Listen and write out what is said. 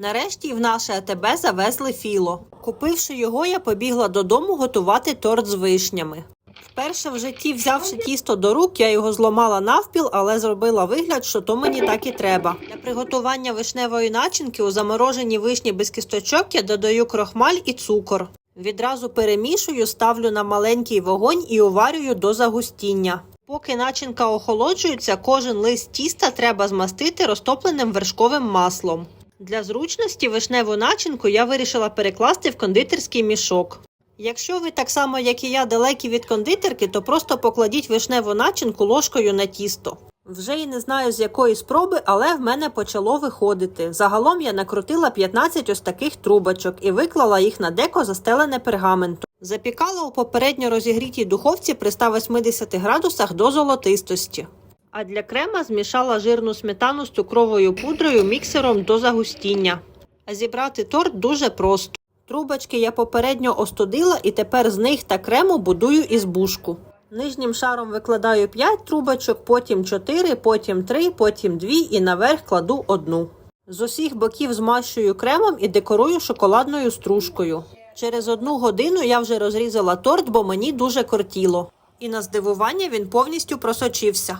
Нарешті в наше АТБ завезли філо. Купивши його, я побігла додому готувати торт з вишнями. Вперше в житті, взявши тісто до рук, я його зламала навпіл, але зробила вигляд, що то мені так і треба. Для приготування вишневої начинки у заморожені вишні без кісточок я додаю крохмаль і цукор. Відразу перемішую, ставлю на маленький вогонь і уварюю до загустіння. Поки начинка охолоджується, кожен лист тіста треба змастити розтопленим вершковим маслом. Для зручності вишневу начинку я вирішила перекласти в кондитерський мішок. Якщо ви так само, як і я, далекі від кондитерки, то просто покладіть вишневу начинку ложкою на тісто. Вже і не знаю з якої спроби, але в мене почало виходити. Загалом я накрутила 15 ось таких трубочок і виклала їх на деко застелене пергаментом. Запікала у попередньо розігрітій духовці при 180 градусах до золотистості. А для крема змішала жирну сметану з цукровою пудрою міксером до загустіння. Зібрати торт дуже просто. Трубочки я попередньо остудила і тепер з них та крему будую ізбушку. Нижнім шаром викладаю 5 трубочок, потім 4, потім 3, потім 2 і наверх кладу одну. З усіх боків змащую кремом і декорую шоколадною стружкою. Через одну годину я вже розрізала торт, бо мені дуже кортіло. І на здивування він повністю просочився.